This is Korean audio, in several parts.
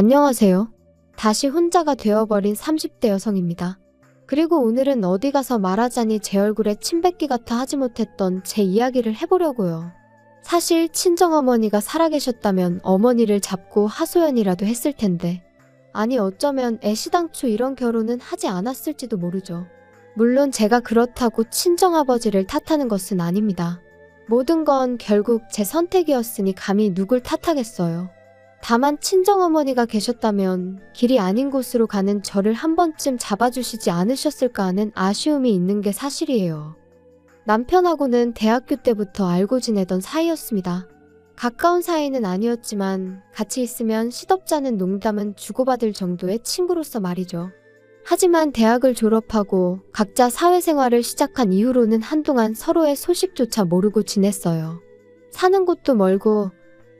안녕하세요. 다시 혼자가 되어버린 30대 여성입니다. 그리고 오늘은 어디 가서 말하자니 제 얼굴에 침 뱉기 같아 하지 못했던 제 이야기를 해보려고요. 사실 친정어머니가 살아계셨다면 어머니를 잡고 하소연이라도 했을 텐데. 아니 어쩌면 애시당초 이런 결혼은 하지 않았을지도 모르죠. 물론 제가 그렇다고 친정아버지를 탓하는 것은 아닙니다. 모든 건 결국 제 선택이었으니 감히 누굴 탓하겠어요. 다만 친정어머니가 계셨다면 길이 아닌 곳으로 가는 저를 한 번쯤 잡아주시지 않으셨을까 하는 아쉬움이 있는 게 사실이에요. 남편하고는 대학교 때부터 알고 지내던 사이였습니다. 가까운 사이는 아니었지만 같이 있으면 시덥잖은 농담은 주고받을 정도의 친구로서 말이죠. 하지만 대학을 졸업하고 각자 사회생활을 시작한 이후로는 한동안 서로의 소식조차 모르고 지냈어요. 사는 곳도 멀고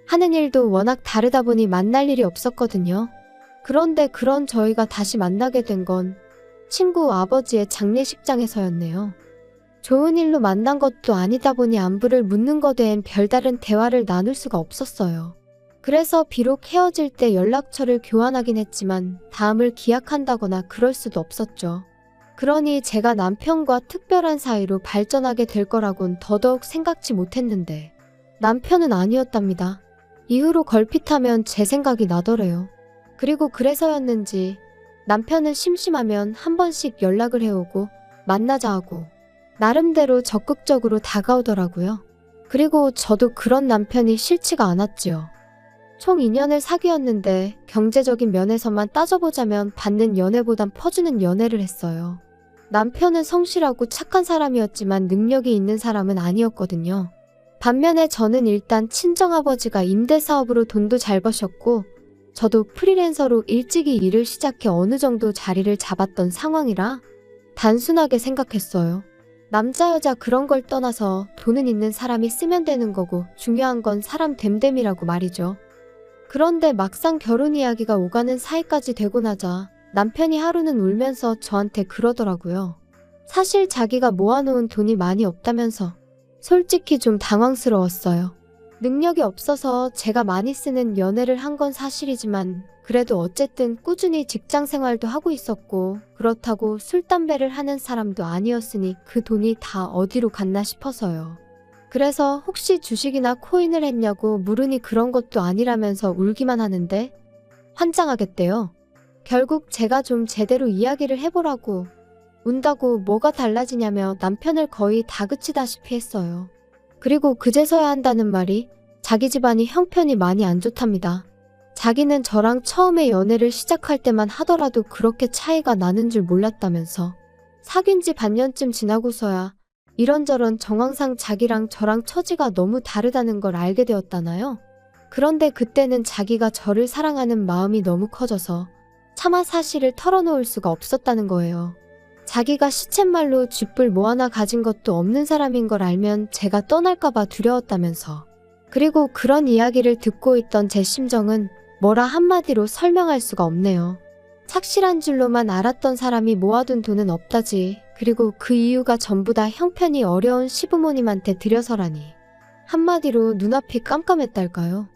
하는 일도 워낙 다르다 보니 만날 일이 없었거든요. 그런데 그런 저희가 다시 만나게 된 건 친구 아버지의 장례식장에서였네요. 좋은 일로 만난 것도 아니다 보니 안부를 묻는 것 외엔 별다른 대화를 나눌 수가 없었어요. 그래서 비록 헤어질 때 연락처를 교환하긴 했지만 다음을 기약한다거나 그럴 수도 없었죠. 그러니 제가 남편과 특별한 사이로 발전하게 될 거라곤 더더욱 생각지 못했는데 남편은 아니었답니다. 이후로 걸핏하면 제 생각이 나더래요. 그리고 그래서였는지 남편은 심심하면 한 번씩 연락을 해오고 만나자 하고 나름대로 적극적으로 다가오더라고요. 그리고 저도 그런 남편이 싫지가 않았지요. 총 2년을 사귀었는데 경제적인 면에서만 따져보자면 받는 연애보단 퍼주는 연애를 했어요. 남편은 성실하고 착한 사람이었지만 능력이 있는 사람은 아니었거든요. 반면에 저는 일단 친정아버지가 임대사업으로 돈도 잘 버셨고 저도 프리랜서로 일찍이 일을 시작해 어느 정도 자리를 잡았던 상황이라 단순하게 생각했어요. 남자 여자 그런 걸 떠나서 돈은 있는 사람이 쓰면 되는 거고 중요한 건 사람 됨됨이라고 말이죠. 그런데 막상 결혼 이야기가 오가는 사이까지 되고 나자 남편이 하루는 울면서 저한테 그러더라고요. 사실 자기가 모아놓은 돈이 많이 없다면서 솔직히 좀 당황스러웠어요. 능력이 없어서 제가 많이 쓰는 연애를 한 건 사실이지만 그래도 어쨌든 꾸준히 직장 생활도 하고 있었고 그렇다고 술, 담배를 하는 사람도 아니었으니 그 돈이 다 어디로 갔나 싶어서요. 그래서 혹시 주식이나 코인을 했냐고 물으니 그런 것도 아니라면서 울기만 하는데 환장하겠대요. 결국 제가 좀 제대로 이야기를 해보라고 운다고 뭐가 달라지냐며 남편을 거의 다그치다시피 했어요. 그리고 그제서야 한다는 말이 자기 집안이 형편이 많이 안 좋답니다. 자기는 저랑 처음에 연애를 시작할 때만 하더라도 그렇게 차이가 나는 줄 몰랐다면서 사귄 지 반년쯤 지나고서야 이런저런 정황상 자기랑 저랑 처지가 너무 다르다는 걸 알게 되었다나요? 그런데 그때는 자기가 저를 사랑하는 마음이 너무 커져서 차마 사실을 털어놓을 수가 없었다는 거예요. 자기가 시쳇말로 쥐뿔 뭐 하나 가진 것도 없는 사람인 걸 알면 제가 떠날까봐 두려웠다면서. 그리고 그런 이야기를 듣고 있던 제 심정은 뭐라 한마디로 설명할 수가 없네요. 착실한 줄로만 알았던 사람이 모아둔 돈은 없다지. 그리고 그 이유가 전부 다 형편이 어려운 시부모님한테 들여서라니. 한마디로 눈앞이 깜깜했달까요?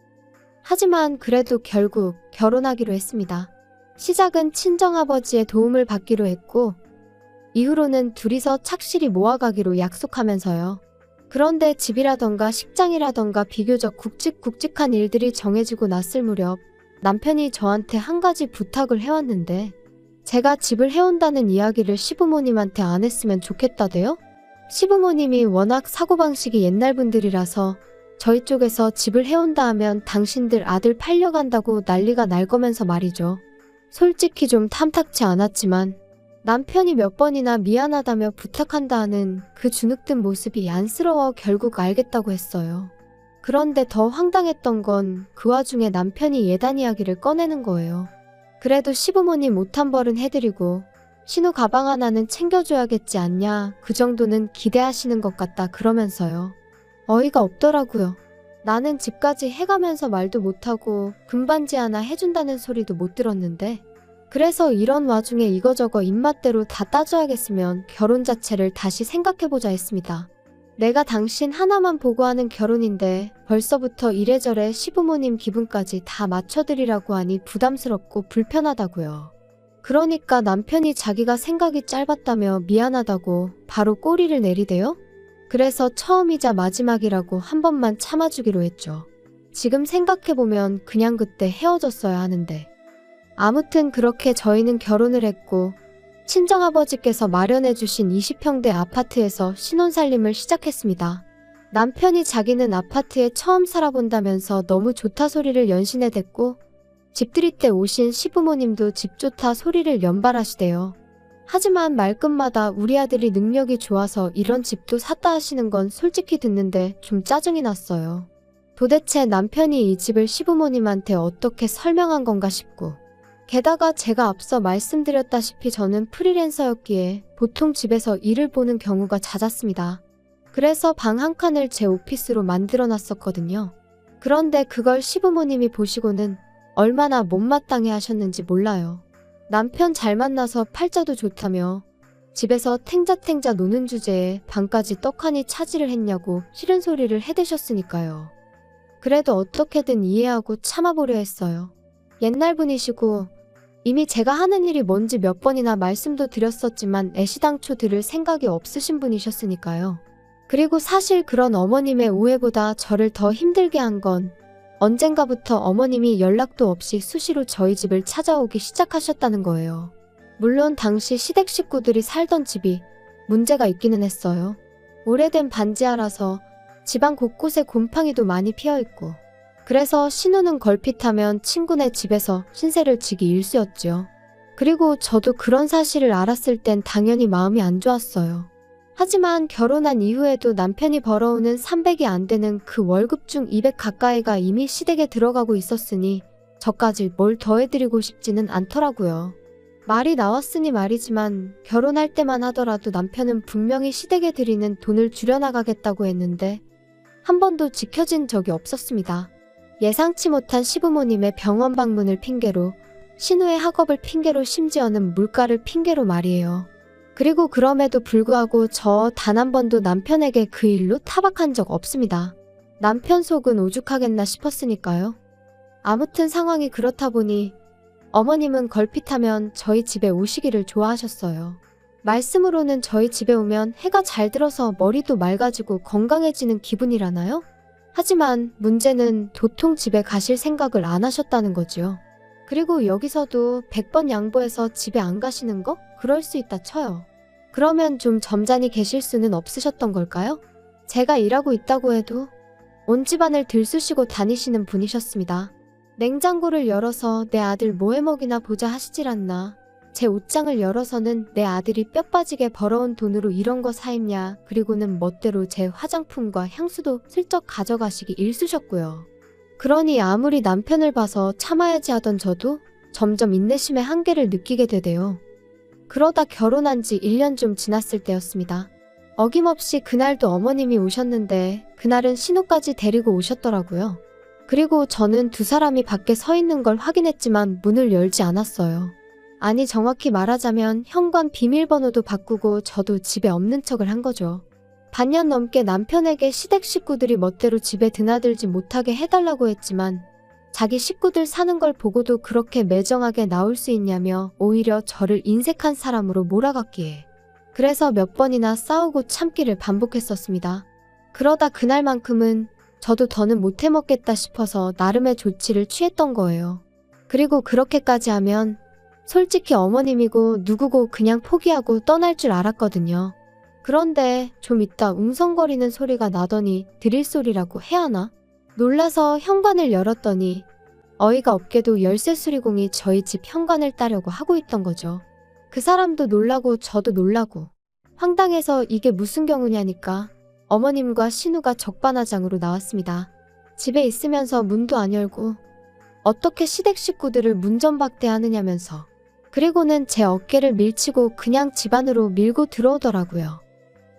하지만 그래도 결국 결혼하기로 했습니다. 시작은 친정아버지의 도움을 받기로 했고, 이후로는 둘이서 착실히 모아가기로 약속하면서요. 그런데 집이라던가 식장이라던가 비교적 굵직굵직한 일들이 정해지고 났을 무렵 남편이 저한테 한 가지 부탁을 해왔는데 제가 집을 해온다는 이야기를 시부모님한테 안 했으면 좋겠다대요? 시부모님이 워낙 사고방식이 옛날 분들이라서 저희 쪽에서 집을 해온다 하면 당신들 아들 팔려간다고 난리가 날 거면서 말이죠. 솔직히 좀 탐탁치 않았지만 남편이 몇 번이나 미안하다며 부탁한다 하는 그 주눅든 모습이 안쓰러워 결국 알겠다고 했어요. 그런데 더 황당했던 건 그 와중에 남편이 예단 이야기를 꺼내는 거예요. 그래도 시부모님 못한 벌은 해드리고 신우 가방 하나는 챙겨줘야겠지 않냐 그 정도는 기대하시는 것 같다 그러면서요. 어이가 없더라고요. 나는 집까지 해가면서 말도 못하고 금반지 하나 해준다는 소리도 못 들었는데 그래서 이런 와중에 이거저거 입맛대로 다 따져야겠으면 결혼 자체를 다시 생각해보자 했습니다. 내가 당신 하나만 보고 하는 결혼인데 벌써부터 이래저래 시부모님 기분까지 다 맞춰드리라고 하니 부담스럽고 불편하다고요. 그러니까 남편이 자기가 생각이 짧았다며 미안하다고 바로 꼬리를 내리대요? 그래서 처음이자 마지막이라고 한 번만 참아주기로 했죠. 지금 생각해보면 그냥 그때 헤어졌어야 하는데. 아무튼 그렇게 저희는 결혼을 했고, 친정아버지께서 마련해주신 20평대 아파트에서 신혼살림을 시작했습니다. 남편이 자기는 아파트에 처음 살아본다면서 너무 좋다 소리를 연신해 댔고, 집들이 때 오신 시부모님도 집 좋다 소리를 연발하시대요. 하지만 말끝마다 우리 아들이 능력이 좋아서 이런 집도 샀다 하시는 건 솔직히 듣는데 좀 짜증이 났어요. 도대체 남편이 이 집을 시부모님한테 어떻게 설명한 건가 싶고. 게다가 제가 앞서 말씀드렸다시피 저는 프리랜서였기에 보통 집에서 일을 보는 경우가 잦았습니다. 그래서 방 한 칸을 제 오피스로 만들어 놨었거든요. 그런데 그걸 시부모님이 보시고는 얼마나 못마땅해 하셨는지 몰라요. 남편 잘 만나서 팔자도 좋다며 집에서 탱자탱자 노는 주제에 방까지 떡하니 차지를 했냐고 싫은 소리를 해대셨으니까요. 그래도 어떻게든 이해하고 참아보려 했어요. 옛날 분이시고 이미 제가 하는 일이 뭔지 몇 번이나 말씀도 드렸었지만 애시당초 들을 생각이 없으신 분이셨으니까요. 그리고 사실 그런 어머님의 오해보다 저를 더 힘들게 한 건 언젠가부터 어머님이 연락도 없이 수시로 저희 집을 찾아오기 시작하셨다는 거예요. 물론 당시 시댁 식구들이 살던 집이 문제가 있기는 했어요. 오래된 반지하라서 집안 곳곳에 곰팡이도 많이 피어 있고 그래서 신우는 걸핏하면 친구네 집에서 신세를 지기 일쑤였죠. 그리고 저도 그런 사실을 알았을 땐 당연히 마음이 안 좋았어요. 하지만 결혼한 이후에도 남편이 벌어오는 300이 안 되는 그 월급 중 200 가까이가 이미 시댁에 들어가고 있었으니 저까지 뭘 더해드리고 싶지는 않더라고요. 말이 나왔으니 말이지만 결혼할 때만 하더라도 남편은 분명히 시댁에 드리는 돈을 줄여나가겠다고 했는데 한 번도 지켜진 적이 없었습니다. 예상치 못한 시부모님의 병원 방문을 핑계로 신우의 학업을 핑계로 심지어는 물가를 핑계로 말이에요. 그리고 그럼에도 불구하고 저 단 한 번도 남편에게 그 일로 타박한 적 없습니다. 남편 속은 오죽하겠나 싶었으니까요. 아무튼 상황이 그렇다 보니 어머님은 걸핏하면 저희 집에 오시기를 좋아하셨어요. 말씀으로는 저희 집에 오면 해가 잘 들어서 머리도 맑아지고 건강해지는 기분이라나요? 하지만 문제는 도통 집에 가실 생각을 안 하셨다는 거지요. 그리고 여기서도 100번 양보해서 집에 안 가시는 거? 그럴 수 있다 쳐요. 그러면 좀 점잖이 계실 수는 없으셨던 걸까요? 제가 일하고 있다고 해도 온 집안을 들쑤시고 다니시는 분이셨습니다. 냉장고를 열어서 내 아들 뭐 해먹이나 보자 하시질 않나. 제 옷장을 열어서는 내 아들이 뼈 빠지게 벌어온 돈으로 이런 거 사입냐. 그리고는 멋대로 제 화장품과 향수도 슬쩍 가져가시기 일쑤셨고요. 그러니 아무리 남편을 봐서 참아야지 하던 저도 점점 인내심의 한계를 느끼게 되대요. 그러다 결혼한 지 1년 좀 지났을 때였습니다. 어김없이 그날도 어머님이 오셨는데 그날은 신우까지 데리고 오셨더라고요. 그리고 저는 두 사람이 밖에 서 있는 걸 확인했지만 문을 열지 않았어요. 아니 정확히 말하자면 현관 비밀번호도 바꾸고 저도 집에 없는 척을 한 거죠. 반년 넘게 남편에게 시댁 식구들이 멋대로 집에 드나들지 못하게 해달라고 했지만 자기 식구들 사는 걸 보고도 그렇게 매정하게 나올 수 있냐며 오히려 저를 인색한 사람으로 몰아갔기에 그래서 몇 번이나 싸우고 참기를 반복했었습니다. 그러다 그날만큼은 저도 더는 못 해먹겠다 싶어서 나름의 조치를 취했던 거예요. 그리고 그렇게까지 하면 솔직히 어머님이고 누구고 그냥 포기하고 떠날 줄 알았거든요. 그런데 좀 있다 웅성거리는 소리가 나더니 드릴 소리라고 해야 하나? 놀라서 현관을 열었더니 어이가 없게도 열쇠 수리공이 저희 집 현관을 따려고 하고 있던 거죠. 그 사람도 놀라고 저도 놀라고 황당해서 이게 무슨 경우냐니까 어머님과 신우가 적반하장으로 나왔습니다. 집에 있으면서 문도 안 열고 어떻게 시댁 식구들을 문전박대하느냐면서 그리고는 제 어깨를 밀치고 그냥 집 안으로 밀고 들어오더라고요.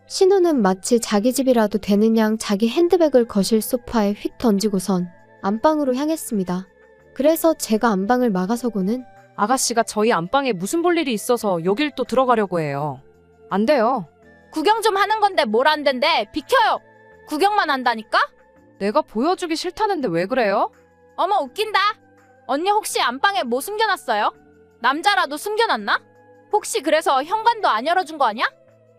신우는 마치 자기 집이라도 되는 양 자기 핸드백을 거실 소파에 휙 던지고선 안방으로 향했습니다. 그래서 제가 안방을 막아서고는 아가씨가 저희 안방에 무슨 볼 일이 있어서 여길 또 들어가려고 해요. 안 돼요. 구경 좀 하는 건데 뭘 안 된대. 비켜요. 구경만 한다니까? 내가 보여주기 싫다는데 왜 그래요? 어머 웃긴다. 언니 혹시 안방에 뭐 숨겨놨어요? 남자라도 숨겨놨나? 혹시 그래서 현관도 안 열어준 거 아니야?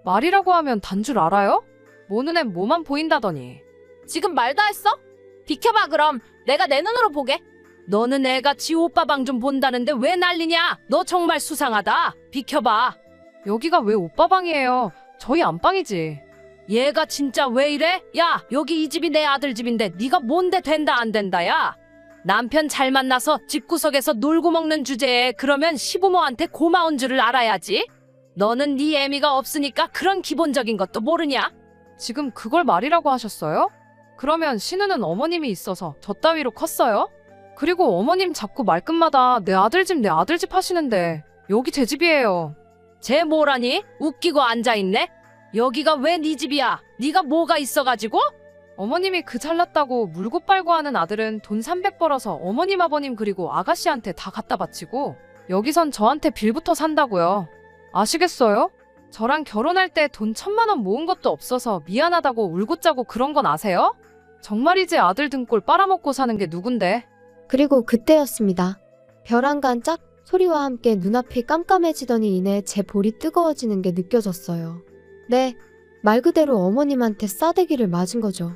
말이라고 하면 단 줄 알아요? 모는 애 뭐만 보인다더니. 지금 말 다 했어? 비켜봐 그럼 내가 내 눈으로 보게. 너는 애가 지 오빠 방 좀 본다는데 왜 난리냐? 너 정말 수상하다. 비켜봐. 여기가 왜 오빠 방이에요? 저희 안방이지. 얘가 진짜 왜 이래? 야, 여기 이 집이 내 아들 집인데 네가 뭔데 된다 안 된다야? 남편 잘 만나서 집구석에서 놀고 먹는 주제에 그러면 시부모한테 고마운 줄을 알아야지. 너는 네 애미가 없으니까 그런 기본적인 것도 모르냐? 지금 그걸 말이라고 하셨어요? 그러면 신우는 어머님이 있어서 저 따위로 컸어요? 그리고 어머님 자꾸 말끝마다 내 아들 집 내 아들 집 하시는데 여기 제 집이에요. 쟤 뭐라니? 웃기고 앉아있네? 여기가 왜 네 집이야? 네가 뭐가 있어가지고? 어머님이 그 잘났다고 물고 빨고 하는 아들은 돈 300 벌어서 어머님 아버님 그리고 아가씨한테 다 갖다 바치고 여기선 저한테 빌부터 산다고요. 아시겠어요? 저랑 결혼할 때 돈 천만 원 모은 것도 없어서 미안하다고 울고 짜고 그런 건 아세요? 정말이지 아들 등골 빨아먹고 사는 게 누군데? 그리고 그때였습니다. 별한간짝 소리와 함께 눈앞이 깜깜해지더니 이내 제 볼이 뜨거워지는 게 느껴졌어요. 네, 말 그대로 어머님한테 싸대기를 맞은 거죠.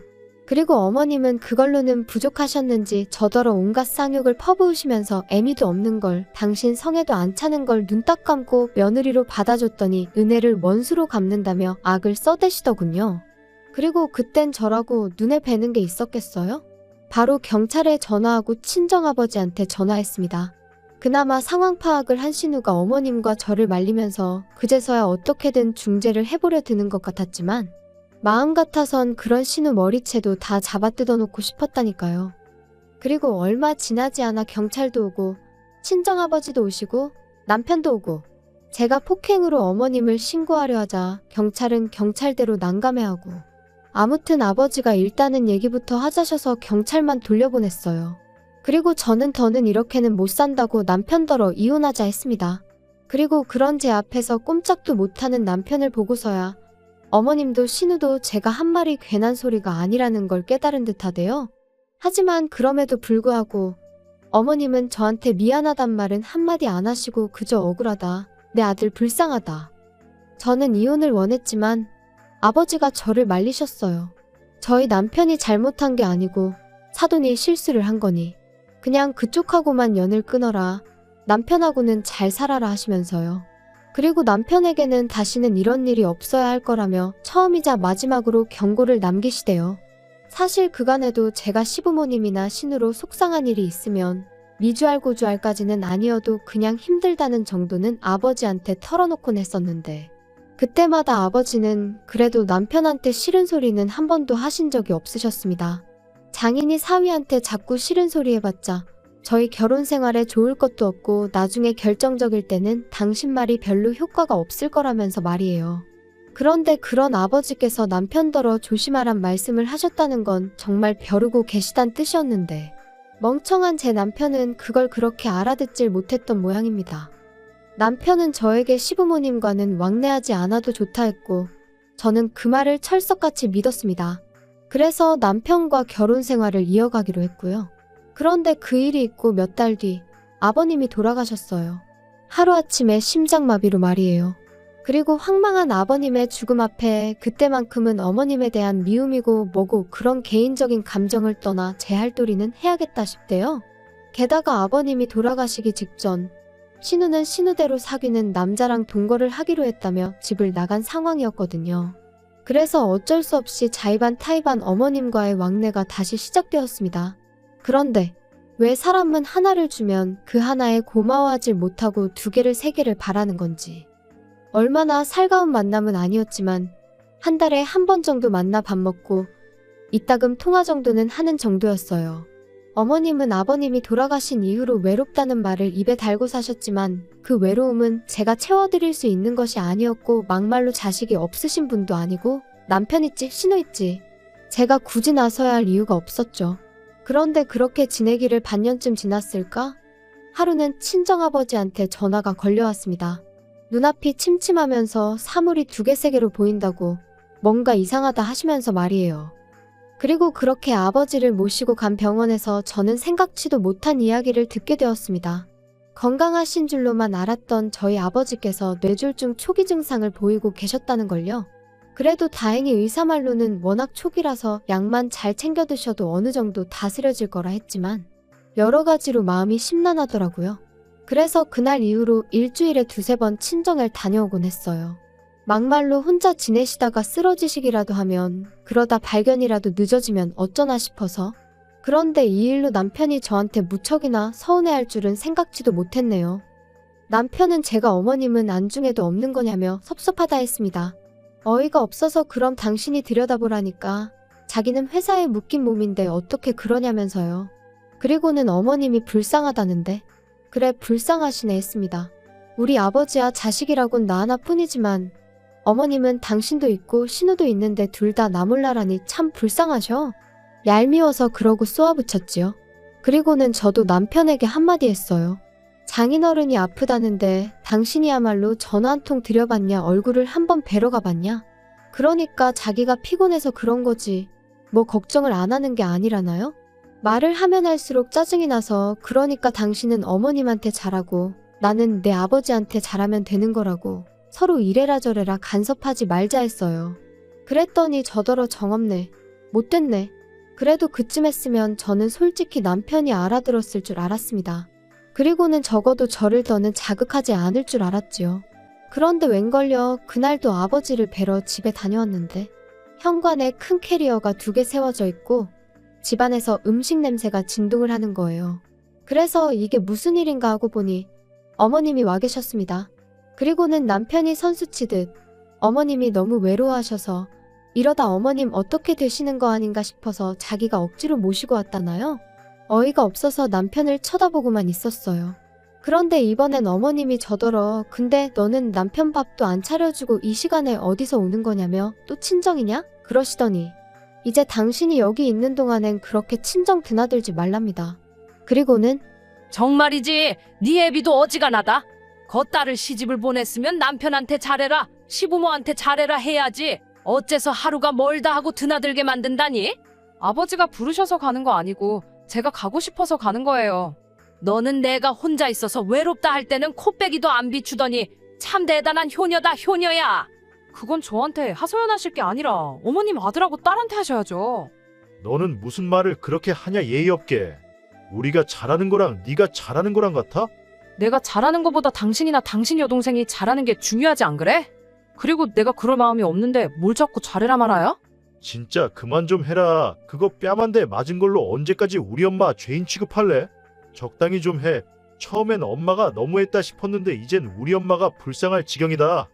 그리고 어머님은 그걸로는 부족하셨는지 저더러 온갖 쌍욕을 퍼부으시면서 애미도 없는 걸 당신 성에도 안 차는 걸 눈 딱 감고 며느리로 받아줬더니 은혜를 원수로 갚는다며 악을 써대시더군요. 그리고 그땐 저라고 눈에 뵈는 게 있었겠어요? 바로 경찰에 전화하고 친정아버지한테 전화했습니다. 그나마 상황 파악을 한 신우가 어머님과 저를 말리면서 그제서야 어떻게든 중재를 해보려 드는 것 같았지만 마음 같아선 그런 신우 머리채도 다 잡아 뜯어놓고 싶었다니까요. 그리고 얼마 지나지 않아 경찰도 오고 친정아버지도 오시고 남편도 오고 제가 폭행으로 어머님을 신고하려 하자 경찰은 경찰대로 난감해하고 아무튼 아버지가 일단은 얘기부터 하자셔서 경찰만 돌려보냈어요. 그리고 저는 더는 이렇게는 못 산다고 남편더러 이혼하자 했습니다. 그리고 그런 제 앞에서 꼼짝도 못하는 남편을 보고서야 어머님도 신우도 제가 한 말이 괜한 소리가 아니라는 걸 깨달은 듯하대요. 하지만 그럼에도 불구하고 어머님은 저한테 미안하단 말은 한마디 안 하시고 그저 억울하다. 내 아들 불쌍하다. 저는 이혼을 원했지만 아버지가 저를 말리셨어요. 저희 남편이 잘못한 게 아니고 사돈이 실수를 한 거니 그냥 그쪽하고만 연을 끊어라. 남편하고는 잘 살아라 하시면서요. 그리고 남편에게는 다시는 이런 일이 없어야 할 거라며 처음이자 마지막으로 경고를 남기시대요. 사실 그간에도 제가 시부모님이나 신우로 속상한 일이 있으면 미주알 고주알까지는 아니어도 그냥 힘들다는 정도는 아버지한테 털어놓곤 했었는데 그때마다 아버지는 그래도 남편한테 싫은 소리는 한 번도 하신 적이 없으셨습니다. 장인이 사위한테 자꾸 싫은 소리 해봤자 저희 결혼 생활에 좋을 것도 없고 나중에 결정적일 때는 당신 말이 별로 효과가 없을 거라면서 말이에요. 그런데 그런 아버지께서 남편더러 조심하란 말씀을 하셨다는 건 정말 벼르고 계시단 뜻이었는데 멍청한 제 남편은 그걸 그렇게 알아듣질 못했던 모양입니다. 남편은 저에게 시부모님과는 왕래하지 않아도 좋다 했고 저는 그 말을 철석같이 믿었습니다. 그래서 남편과 결혼 생활을 이어가기로 했고요. 그런데 그 일이 있고 몇 달 뒤 아버님이 돌아가셨어요. 하루아침에 심장마비로 말이에요. 그리고 황망한 아버님의 죽음 앞에 그때만큼은 어머님에 대한 미움이고 뭐고 그런 개인적인 감정을 떠나 제 할 도리는 해야겠다 싶대요. 게다가 아버님이 돌아가시기 직전 신우는 신우대로 사귀는 남자랑 동거를 하기로 했다며 집을 나간 상황이었거든요. 그래서 어쩔 수 없이 자의반 타의반 어머님과의 왕래가 다시 시작되었습니다. 그런데 왜 사람은 하나를 주면 그 하나에 고마워하질 못하고 두 개를 세 개를 바라는 건지. 얼마나 살가운 만남은 아니었지만 한 달에 한 번 정도 만나 밥 먹고 이따금 통화 정도는 하는 정도였어요. 어머님은 아버님이 돌아가신 이후로 외롭다는 말을 입에 달고 사셨지만 그 외로움은 제가 채워드릴 수 있는 것이 아니었고 막말로 자식이 없으신 분도 아니고 남편 있지 신우 있지 제가 굳이 나서야 할 이유가 없었죠. 그런데 그렇게 지내기를 반년쯤 지났을까? 하루는 친정아버지한테 전화가 걸려왔습니다. 눈앞이 침침하면서 사물이 두 개 세 개로 보인다고 뭔가 이상하다 하시면서 말이에요. 그리고 그렇게 아버지를 모시고 간 병원에서 저는 생각지도 못한 이야기를 듣게 되었습니다. 건강하신 줄로만 알았던 저희 아버지께서 뇌졸중 초기 증상을 보이고 계셨다는 걸요. 그래도 다행히 의사 말로는 워낙 초기라서 약만 잘 챙겨 드셔도 어느 정도 다스려질 거라 했지만 여러 가지로 마음이 심란하더라고요. 그래서 그날 이후로 일주일에 두세 번 친정을 다녀오곤 했어요. 막말로 혼자 지내시다가 쓰러지시기라도 하면 그러다 발견이라도 늦어지면 어쩌나 싶어서 그런데 이 일로 남편이 저한테 무척이나 서운해할 줄은 생각지도 못했네요. 남편은 제가 어머님은 안중에도 없는 거냐며 섭섭하다 했습니다. 어이가 없어서 그럼 당신이 들여다보라니까 자기는 회사에 묶인 몸인데 어떻게 그러냐면서요. 그리고는 어머님이 불쌍하다는데 그래 불쌍하시네 했습니다. 우리 아버지와 자식이라곤 나 하나뿐이지만 어머님은 당신도 있고 신우도 있는데 둘 다 나몰라라니 참 불쌍하셔. 얄미워서 그러고 쏘아붙였지요. 그리고는 저도 남편에게 한마디 했어요. 장인어른이 아프다는데 당신이야말로 전화 한 통 드려봤냐 얼굴을 한번 뵈러 가봤냐? 그러니까 자기가 피곤해서 그런 거지. 뭐 걱정을 안 하는 게 아니라나요? 말을 하면 할수록 짜증이 나서 그러니까 당신은 어머님한테 잘하고 나는 내 아버지한테 잘하면 되는 거라고 서로 이래라 저래라 간섭하지 말자 했어요. 그랬더니 저더러 정없네. 못됐네. 그래도 그쯤 했으면 저는 솔직히 남편이 알아들었을 줄 알았습니다. 그리고는 적어도 저를 더는 자극하지 않을 줄 알았지요. 그런데 웬걸요 그날도 아버지를 뵈러 집에 다녀왔는데 현관에 큰 캐리어가 두 개 세워져 있고 집안에서 음식 냄새가 진동을 하는 거예요. 그래서 이게 무슨 일인가 하고 보니 어머님이 와 계셨습니다. 그리고는 남편이 선수치듯 어머님이 너무 외로워하셔서 이러다 어머님 어떻게 되시는 거 아닌가 싶어서 자기가 억지로 모시고 왔다나요? 어이가 없어서 남편을 쳐다보고만 있었어요. 그런데 이번엔 어머님이 저더러 근데 너는 남편 밥도 안 차려주고 이 시간에 어디서 오는 거냐며 또 친정이냐? 그러시더니 이제 당신이 여기 있는 동안엔 그렇게 친정 드나들지 말랍니다. 그리고는 정말이지. 네 애비도 어지간하다. 겉딸을 시집을 보냈으면 남편한테 잘해라. 시부모한테 잘해라 해야지. 어째서 하루가 멀다 하고 드나들게 만든다니? 아버지가 부르셔서 가는 거 아니고 제가 가고 싶어서 가는 거예요. 너는 내가 혼자 있어서 외롭다 할 때는 코빼기도 안 비추더니 참 대단한 효녀다 효녀야. 그건 저한테 하소연하실 게 아니라 어머님 아들하고 딸한테 하셔야죠. 너는 무슨 말을 그렇게 하냐 예의 없게. 우리가 잘하는 거랑 네가 잘하는 거랑 같아? 내가 잘하는 것보다 당신이나 당신 여동생이 잘하는 게 중요하지 안 그래? 그리고 내가 그럴 마음이 없는데 뭘 자꾸 잘해라 말아요? 진짜 그만 좀 해라. 그거 뺨한대 맞은 걸로 언제까지 우리 엄마 죄인 취급할래? 적당히 좀 해. 처음엔 엄마가 너무했다 싶었는데 이젠 우리 엄마가 불쌍할 지경이다.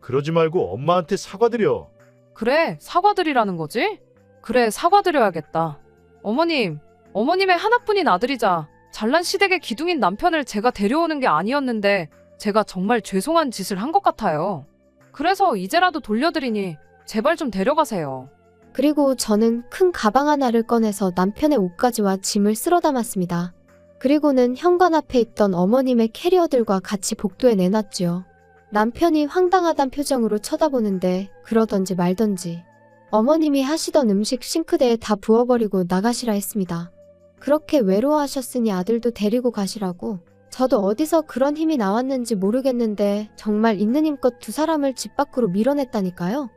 그러지 말고 엄마한테 사과드려. 그래, 사과드리라는 거지? 그래, 사과드려야겠다. 어머님, 어머님의 하나뿐인 아들이자 잘난 시댁의 기둥인 남편을 제가 데려오는 게 아니었는데 제가 정말 죄송한 짓을 한 것 같아요. 그래서 이제라도 돌려드리니 제발 좀 데려가세요. 그리고 저는 큰 가방 하나를 꺼내서 남편의 옷가지와 짐을 쓸어 담았습니다. 그리고는 현관 앞에 있던 어머님의 캐리어들과 같이 복도에 내놨지요. 남편이 황당하단 표정으로 쳐다보는데 그러던지 말던지 어머님이 하시던 음식 싱크대에 다 부어버리고 나가시라 했습니다. 그렇게 외로워하셨으니 아들도 데리고 가시라고 저도 어디서 그런 힘이 나왔는지 모르겠는데 정말 있는 힘껏 두 사람을 집 밖으로 밀어냈다니까요.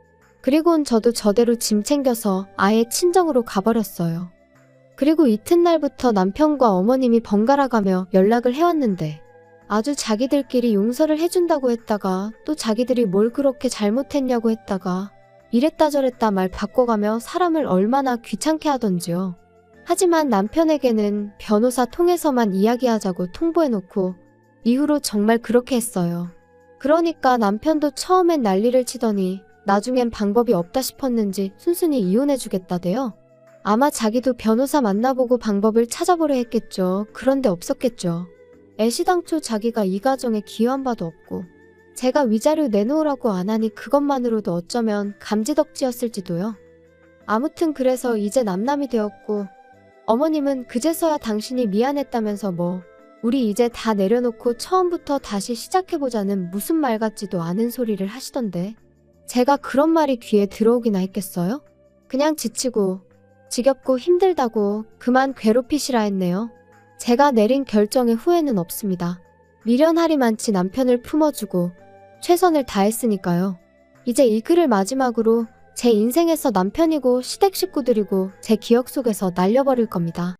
그리곤 저도 저대로 짐 챙겨서 아예 친정으로 가버렸어요. 그리고 이튿날부터 남편과 어머님이 번갈아 가며 연락을 해왔는데 아주 자기들끼리 용서를 해준다고 했다가 또 자기들이 뭘 그렇게 잘못했냐고 했다가 이랬다 저랬다 말 바꿔가며 사람을 얼마나 귀찮게 하던지요. 하지만 남편에게는 변호사 통해서만 이야기하자고 통보해놓고 이후로 정말 그렇게 했어요. 그러니까 남편도 처음엔 난리를 치더니 나중엔 방법이 없다 싶었는지 순순히 이혼해주겠다대요. 아마 자기도 변호사 만나보고 방법을 찾아보려 했겠죠. 그런데 없었겠죠. 애시당초 자기가 이 가정에 기여한 바도 없고 제가 위자료 내놓으라고 안 하니 그것만으로도 어쩌면 감지덕지였을지도요. 아무튼 그래서 이제 남남이 되었고 어머님은 그제서야 당신이 미안했다면서 뭐 우리 이제 다 내려놓고 처음부터 다시 시작해보자는 무슨 말 같지도 않은 소리를 하시던데. 제가 그런 말이 귀에 들어오기나 했겠어요? 그냥 지치고, 지겹고 힘들다고 그만 괴롭히시라 했네요. 제가 내린 결정에 후회는 없습니다. 미련하리만치 남편을 품어주고 최선을 다했으니까요. 이제 이 글을 마지막으로 제 인생에서 남편이고 시댁 식구들이고 제 기억 속에서 날려버릴 겁니다.